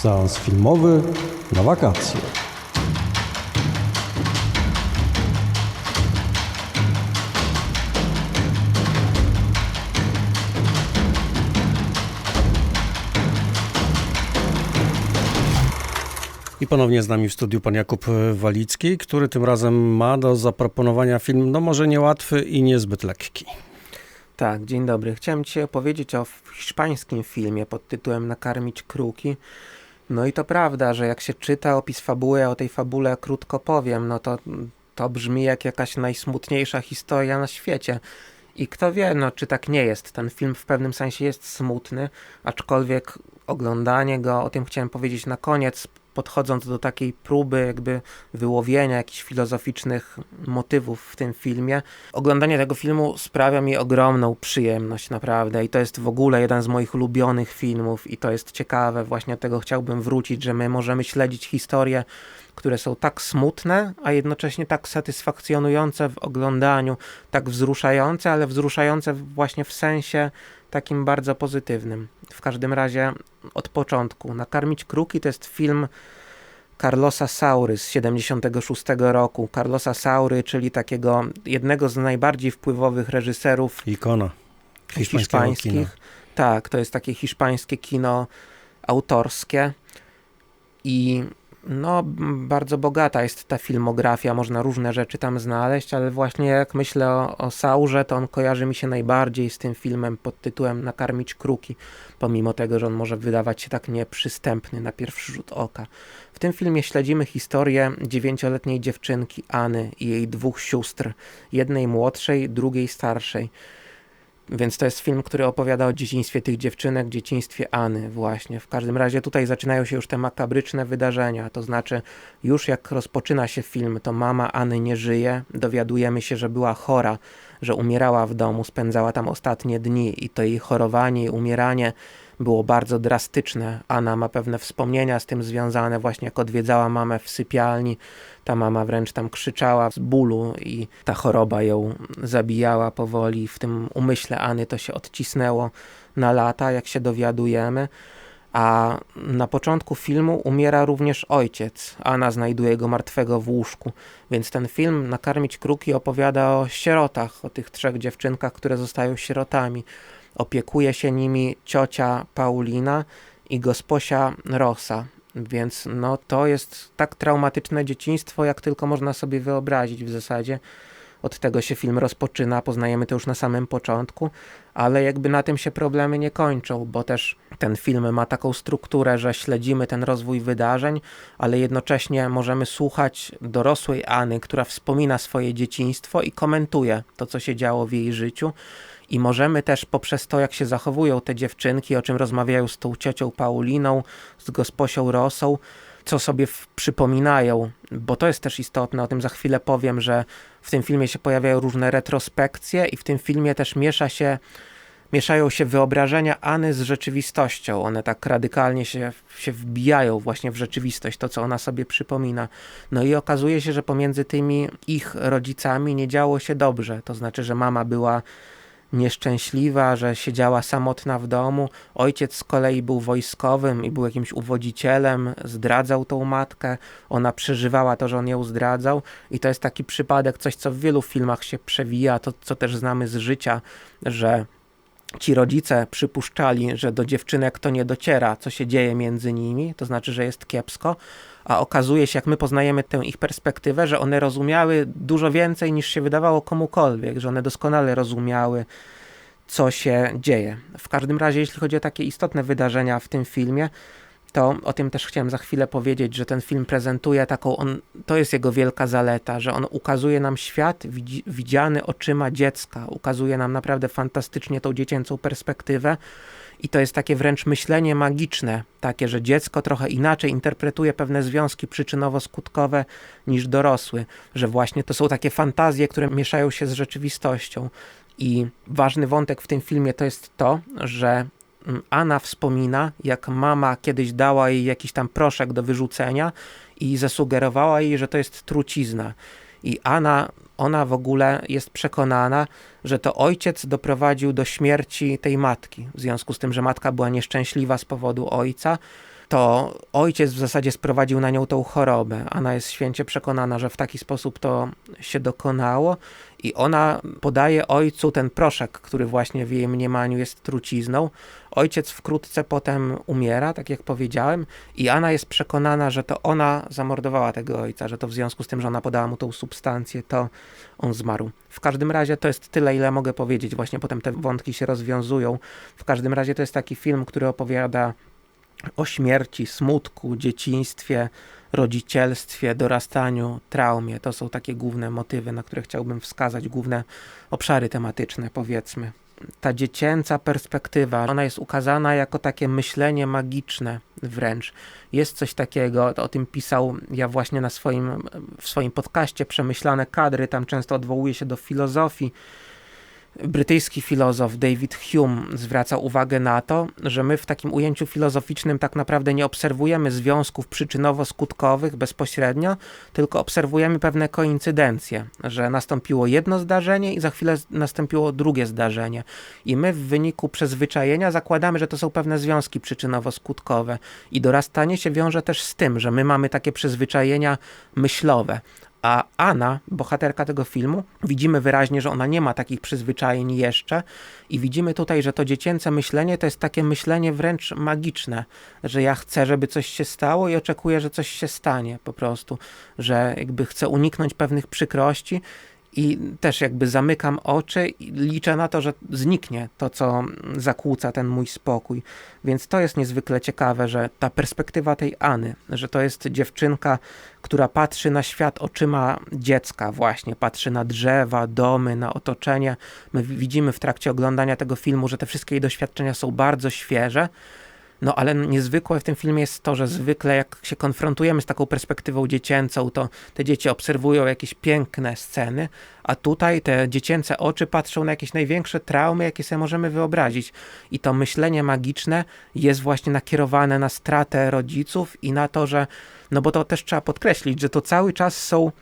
Seans filmowy na wakacje. I ponownie z nami w studiu pan Jakub Walicki, który tym razem ma do zaproponowania film, no może niełatwy i niezbyt lekki. Tak, dzień dobry. Chciałem Ci opowiedzieć o hiszpańskim filmie pod tytułem Nakarmić kruki. No i to prawda, że jak się czyta opis fabuły, o tej fabule krótko powiem, no to to brzmi jak jakaś najsmutniejsza historia na świecie. I kto wie, no czy tak nie jest. Ten film w pewnym sensie jest smutny, aczkolwiek oglądanie go, o tym chciałem powiedzieć na koniec, podchodząc do takiej próby jakby wyłowienia jakichś filozoficznych motywów w tym filmie. Oglądanie tego filmu sprawia mi ogromną przyjemność, naprawdę. I to jest w ogóle jeden z moich ulubionych filmów i to jest ciekawe. Właśnie do tego chciałbym wrócić, że my możemy śledzić historie, które są tak smutne, a jednocześnie tak satysfakcjonujące w oglądaniu, tak wzruszające, ale wzruszające właśnie w sensie takim bardzo pozytywnym. W każdym razie od początku. Nakarmić kruki to jest film Carlosa Saury z 76 roku. Carlosa Saury, czyli takiego jednego z najbardziej wpływowych reżyserów Ikona hiszpańskich. Tak, to jest takie hiszpańskie kino autorskie i no, bardzo bogata jest ta filmografia, można różne rzeczy tam znaleźć, ale właśnie jak myślę o, o Saurze, to on kojarzy mi się najbardziej z tym filmem pod tytułem Nakarmić kruki, pomimo tego, że on może wydawać się tak nieprzystępny na pierwszy rzut oka. W tym filmie śledzimy historię dziewięcioletniej dziewczynkiAny i jej dwóch sióstr, jednej młodszej, drugiej starszej. Więc to jest film, który opowiada o dzieciństwie tych dziewczynek, dzieciństwie Any właśnie. W każdym razie tutaj zaczynają się już te makabryczne wydarzenia, to znaczy już jak rozpoczyna się film, to mama Any nie żyje, dowiadujemy się, że była chora, że umierała w domu, spędzała tam ostatnie dni i to jej chorowanie i umieranie było bardzo drastyczne. Anna ma pewne wspomnienia z tym związane, właśnie jak odwiedzała mamę w sypialni. Ta mama wręcz tam krzyczała z bólu i ta choroba ją zabijała powoli. W tym umyśle Any to się odcisnęło na lata, jak się dowiadujemy. A na początku filmu umiera również ojciec. Anna znajduje go martwego w łóżku. Więc ten film Nakarmić Kruki opowiada o sierotach, o tych trzech dziewczynkach, które zostają sierotami. Opiekuje się nimi ciocia Paulina i gosposia Rosa. Więc no, to jest tak traumatyczne dzieciństwo, jak tylko można sobie wyobrazić w zasadzie. Od tego się film rozpoczyna, poznajemy to już na samym początku, ale jakby na tym się problemy nie kończą, bo też ten film ma taką strukturę, że śledzimy ten rozwój wydarzeń, ale jednocześnie możemy słuchać dorosłej Any, która wspomina swoje dzieciństwo i komentuje to, co się działo w jej życiu. I możemy też poprzez to, jak się zachowują te dziewczynki, o czym rozmawiają z tą ciocią Pauliną, z gosposią Rosą, co sobie przypominają, bo to jest też istotne, o tym za chwilę powiem, że w tym filmie się pojawiają różne retrospekcje i w tym filmie też miesza się, mieszają się wyobrażenia Any z rzeczywistością. One tak radykalnie się, się wbijają właśnie w rzeczywistość, to co ona sobie przypomina. No i okazuje się, że pomiędzy tymi ich rodzicami nie działo się dobrze. To znaczy, że mama była nieszczęśliwa, że siedziała samotna w domu. Ojciec z kolei był wojskowym i był jakimś uwodzicielem, zdradzał tą matkę. Ona przeżywała to, że on ją zdradzał. I to jest taki przypadek, coś co w wielu filmach się przewija, to co też znamy z życia, że ci rodzice przypuszczali, że do dziewczynek to nie dociera, co się dzieje między nimi, to znaczy, że jest kiepsko, a okazuje się, jak my poznajemy tę ich perspektywę, że one rozumiały dużo więcej niż się wydawało komukolwiek, że one doskonale rozumiały, co się dzieje. W każdym razie, jeśli chodzi o takie istotne wydarzenia w tym filmie, to o tym też chciałem za chwilę powiedzieć, że ten film prezentuje taką, on, to jest jego wielka zaleta, że on ukazuje nam świat widziany oczyma dziecka, ukazuje nam naprawdę fantastycznie tą dziecięcą perspektywę i to jest takie wręcz myślenie magiczne, takie, że dziecko trochę inaczej interpretuje pewne związki przyczynowo-skutkowe niż dorosły, że właśnie to są takie fantazje, które mieszają się z rzeczywistością. I ważny wątek w tym filmie to jest to, że Anna wspomina, jak mama kiedyś dała jej jakiś tam proszek do wyrzucenia i zasugerowała jej, że to jest trucizna. I Anna, ona w ogóle jest przekonana, że to ojciec doprowadził do śmierci tej matki. W związku z tym, że matka była nieszczęśliwa z powodu ojca, to ojciec w zasadzie sprowadził na nią tą chorobę. Ona jest święcie przekonana, że w taki sposób to się dokonało i ona podaje ojcu ten proszek, który właśnie w jej mniemaniu jest trucizną. Ojciec wkrótce potem umiera, tak jak powiedziałem, i Anna jest przekonana, że to ona zamordowała tego ojca, że to w związku z tym, że ona podała mu tą substancję, to on zmarł. W każdym razie to jest tyle, ile mogę powiedzieć. Właśnie potem te wątki się rozwiązują. W każdym razie to jest taki film, który opowiada o śmierci, smutku, dzieciństwie, rodzicielstwie, dorastaniu, traumie. To są takie główne motywy, na które chciałbym wskazać, główne obszary tematyczne, powiedzmy. Ta dziecięca perspektywa, ona jest ukazana jako takie myślenie magiczne wręcz. Jest coś takiego, o tym pisał ja właśnie na swoim, w swoim podcaście Przemyślane kadry, tam często odwołuje się do filozofii, brytyjski filozof David Hume zwraca uwagę na to, że my w takim ujęciu filozoficznym tak naprawdę nie obserwujemy związków przyczynowo-skutkowych bezpośrednio, tylko obserwujemy pewne koincydencje, że nastąpiło jedno zdarzenie i za chwilę nastąpiło drugie zdarzenie. I my w wyniku przyzwyczajenia zakładamy, że to są pewne związki przyczynowo-skutkowe. I dorastanie się wiąże też z tym, że my mamy takie przyzwyczajenia myślowe, a Anna, bohaterka tego filmu, widzimy wyraźnie, że ona nie ma takich przyzwyczajeń jeszcze i widzimy tutaj, że to dziecięce myślenie to jest takie myślenie wręcz magiczne, że ja chcę, żeby coś się stało i oczekuję, że coś się stanie po prostu, że jakby chcę uniknąć pewnych przykrości i też jakby zamykam oczy i liczę na to, że zniknie to, co zakłóca ten mój spokój. Więc to jest niezwykle ciekawe, że ta perspektywa tej Any, że to jest dziewczynka, która patrzy na świat oczyma dziecka, właśnie patrzy na drzewa, domy, na otoczenie. My widzimy w trakcie oglądania tego filmu, że te wszystkie jej doświadczenia są bardzo świeże no ale niezwykłe w tym filmie jest to, że zwykle jak się konfrontujemy z taką perspektywą dziecięcą, to te dzieci obserwują jakieś piękne sceny, a tutaj te dziecięce oczy patrzą na jakieś największe traumy, jakie sobie możemy wyobrazić. I to myślenie magiczne jest właśnie nakierowane na stratę rodziców i na to, że, no bo to też trzeba podkreślić, że to cały czas są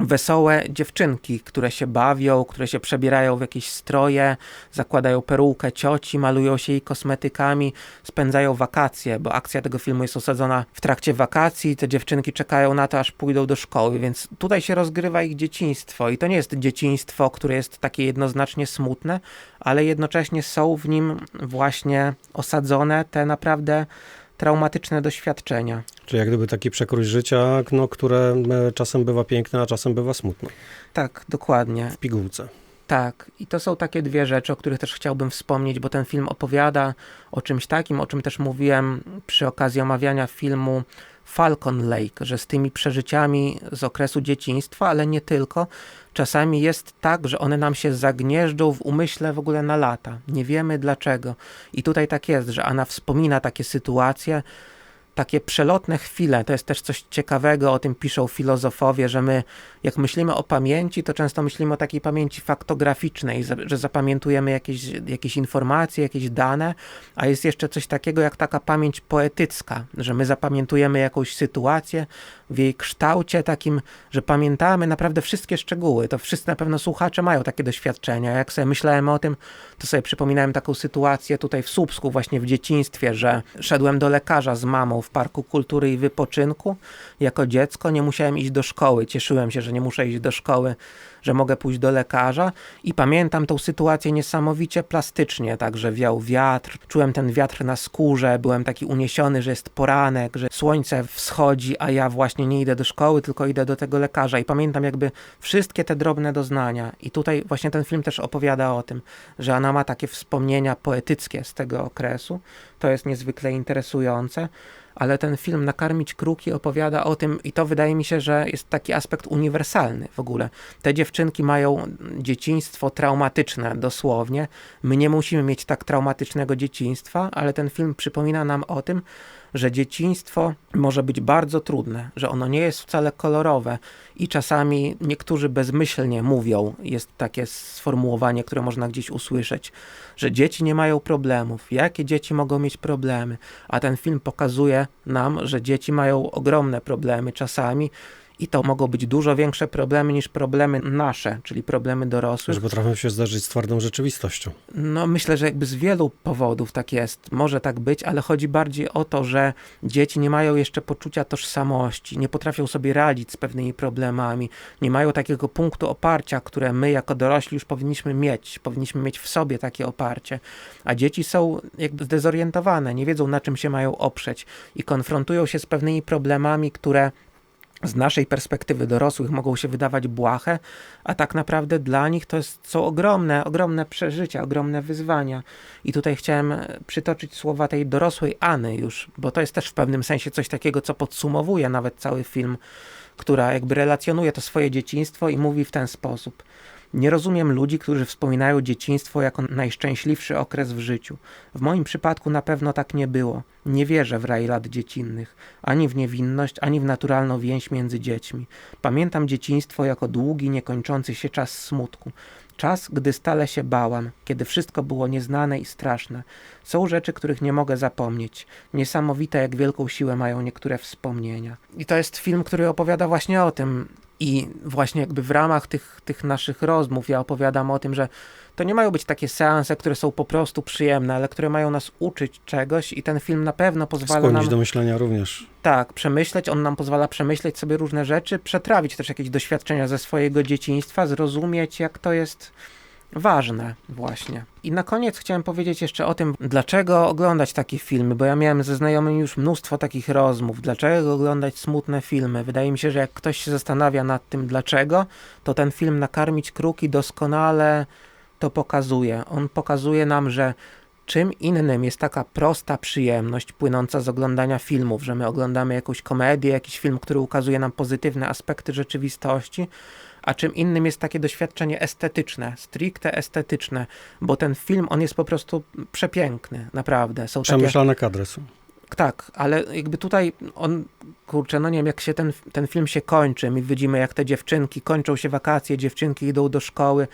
wesołe dziewczynki, które się bawią, które się przebierają w jakieś stroje, zakładają perukę cioci, malują się jej kosmetykami, spędzają wakacje, bo akcja tego filmu jest osadzona w trakcie wakacji, te dziewczynki czekają na to, aż pójdą do szkoły, więc tutaj się rozgrywa ich dzieciństwo. I to nie jest dzieciństwo, które jest takie jednoznacznie smutne, ale jednocześnie są w nim właśnie osadzone te naprawdę traumatyczne doświadczenia. Czyli jak gdyby taki przekrój życia, no, które e, czasem bywa piękne, a czasem bywa smutne. Tak, dokładnie. W pigułce. Tak, i to są takie dwie rzeczy, o których też chciałbym wspomnieć, bo ten film opowiada o czymś takim, o czym też mówiłem przy okazji omawiania filmu Falcon Lake, że z tymi przeżyciami z okresu dzieciństwa, ale nie tylko, czasami jest tak, że one nam się zagnieżdżą w umyśle w ogóle na lata. Nie wiemy dlaczego. I tutaj tak jest, że Anna wspomina takie sytuacje, takie przelotne chwile, to jest też coś ciekawego, o tym piszą filozofowie, że my, jak myślimy o pamięci, to często myślimy o takiej pamięci faktograficznej, że zapamiętujemy jakieś, jakieś informacje, jakieś dane, a jest jeszcze coś takiego jak taka pamięć poetycka, że my zapamiętujemy jakąś sytuację w jej kształcie takim, że pamiętamy naprawdę wszystkie szczegóły. To wszyscy na pewno słuchacze mają takie doświadczenia. Jak sobie myślałem o tym, to sobie przypominałem taką sytuację tutaj w Słupsku, właśnie w dzieciństwie, że szedłem do lekarza z mamą w Parku Kultury i Wypoczynku. Jako dziecko nie musiałem iść do szkoły. Cieszyłem się, że nie muszę iść do szkoły, że mogę pójść do lekarza. I pamiętam tą sytuację niesamowicie plastycznie, także wiał wiatr, czułem ten wiatr na skórze, byłem taki uniesiony, że jest poranek, że słońce wschodzi, a ja właśnie nie idę do szkoły, tylko idę do tego lekarza. I pamiętam jakby wszystkie te drobne doznania. I tutaj właśnie ten film też opowiada o tym, że ona ma takie wspomnienia poetyckie z tego okresu. To jest niezwykle interesujące ale ten film Nakarmić Kruki opowiada o tym i to wydaje mi się, że jest taki aspekt uniwersalny w ogóle. Te dziewczynki mają dzieciństwo traumatyczne dosłownie. My nie musimy mieć tak traumatycznego dzieciństwa, ale ten film przypomina nam o tym, że dzieciństwo może być bardzo trudne, że ono nie jest wcale kolorowe i czasami niektórzy bezmyślnie mówią, jest takie sformułowanie, które można gdzieś usłyszeć, że dzieci nie mają problemów. Jakie dzieci mogą mieć problemy? A ten film pokazuje nam, że dzieci mają ogromne problemy czasami i to mogą być dużo większe problemy niż problemy nasze, czyli problemy dorosłych. Że potrafią się zdarzyć z twardą rzeczywistością. No, myślę, że jakby z wielu powodów tak jest. Może tak być, ale chodzi bardziej o to, że dzieci nie mają jeszcze poczucia tożsamości, nie potrafią sobie radzić z pewnymi problemami, nie mają takiego punktu oparcia, które my jako dorośli już powinniśmy mieć. Powinniśmy mieć w sobie takie oparcie. A dzieci są jakby zdezorientowane, nie wiedzą na czym się mają oprzeć i konfrontują się z pewnymi problemami, które z naszej perspektywy dorosłych mogą się wydawać błahe, a tak naprawdę dla nich to jest, są ogromne, ogromne przeżycia, ogromne wyzwania. I tutaj chciałem e, przytoczyć słowa tej dorosłejAny już, bo to jest też w pewnym sensie coś takiego, co podsumowuje nawet cały film, która jakby relacjonuje to swoje dzieciństwo i mówi w ten sposób. Nie rozumiem ludzi, którzy wspominają dzieciństwo jako najszczęśliwszy okres w życiu. W moim przypadku na pewno tak nie było. Nie wierzę w raj lat dziecinnych, ani w niewinność, ani w naturalną więź między dziećmi. Pamiętam dzieciństwo jako długi, niekończący się czas smutku. Czas, gdy stale się bałam, kiedy wszystko było nieznane i straszne. Są rzeczy, których nie mogę zapomnieć. Niesamowite, jak wielką siłę mają niektóre wspomnienia. I to jest film, który opowiada właśnie o tym. I właśnie jakby w ramach tych, tych naszych rozmów ja opowiadam o tym, że to nie mają być takie seanse, które są po prostu przyjemne, ale które mają nas uczyć czegoś i ten film na pewno pozwala Skłonić nam... do myślenia również. Tak, przemyśleć, on nam pozwala przemyśleć sobie różne rzeczy, przetrawić też jakieś doświadczenia ze swojego dzieciństwa, zrozumieć jak to jest ważne właśnie. I na koniec chciałem powiedzieć jeszcze o tym, dlaczego oglądać takie filmy, bo ja miałem ze znajomymi już mnóstwo takich rozmów, dlaczego oglądać smutne filmy. Wydaje mi się, że jak ktoś się zastanawia nad tym dlaczego, to ten film Nakarmić Kruki doskonale to pokazuje. On pokazuje nam, że czym innym jest taka prosta przyjemność płynąca z oglądania filmów, że my oglądamy jakąś komedię, jakiś film, który ukazuje nam pozytywne aspekty rzeczywistości, a czym innym jest takie doświadczenie estetyczne, stricte estetyczne, bo ten film, on jest po prostu przepiękny, naprawdę. Są takie, Przemyślane kadry są. tak, ale jakby tutaj on, kurczę, no nie wiem, jak się ten, ten film się kończy, my widzimy jak te dziewczynki, kończą się wakacje, dziewczynki idą do szkoły,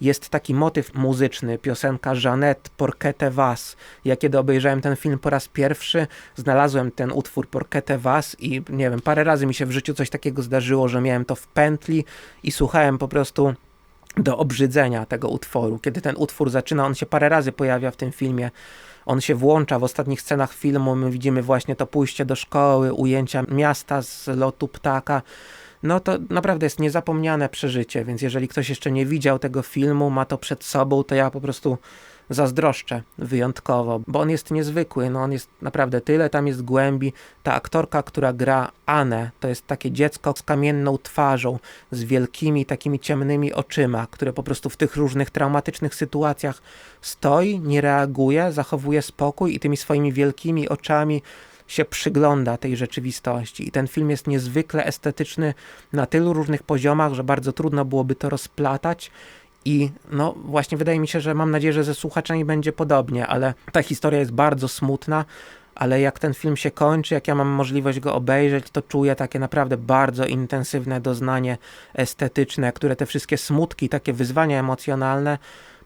jest taki motyw muzyczny, piosenka Jeanette Porquete Vas. Ja kiedy obejrzałem ten film po raz pierwszy, znalazłem ten utwór Porquete Vas i nie wiem, parę razy mi się w życiu coś takiego zdarzyło, że miałem to w pętli i słuchałem po prostu do obrzydzenia tego utworu. Kiedy ten utwór zaczyna, on się parę razy pojawia w tym filmie. On się włącza w ostatnich scenach filmu. My widzimy właśnie to pójście do szkoły, ujęcia miasta z lotu ptaka no to naprawdę jest niezapomniane przeżycie, więc jeżeli ktoś jeszcze nie widział tego filmu, ma to przed sobą, to ja po prostu zazdroszczę wyjątkowo, bo on jest niezwykły, no on jest naprawdę tyle, tam jest głębi. Ta aktorka, która gra Anę, to jest takie dziecko z kamienną twarzą, z wielkimi takimi ciemnymi oczyma, które po prostu w tych różnych traumatycznych sytuacjach stoi, nie reaguje, zachowuje spokój i tymi swoimi wielkimi oczami się przygląda tej rzeczywistości. I ten film jest niezwykle estetyczny na tylu różnych poziomach, że bardzo trudno byłoby to rozplatać. I no właśnie wydaje mi się, że mam nadzieję, że ze słuchaczami będzie podobnie, ale ta historia jest bardzo smutna, ale jak ten film się kończy, jak ja mam możliwość go obejrzeć, to czuję takie naprawdę bardzo intensywne doznanie estetyczne, które te wszystkie smutki, takie wyzwania emocjonalne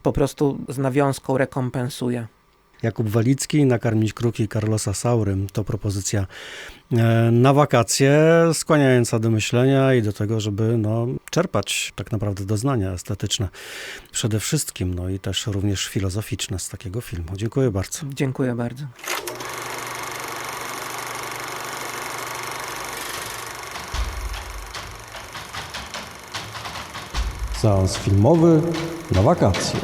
po prostu z nawiązką rekompensuje. Jakub Walicki, Nakarmić Kruki Carlosa Saurym to propozycja e, na wakacje, skłaniająca do myślenia i do tego, żeby no, czerpać tak naprawdę doznania estetyczne przede wszystkim, no i też również filozoficzne z takiego filmu. Dziękuję bardzo. Dziękuję bardzo. Seans filmowy na wakacje.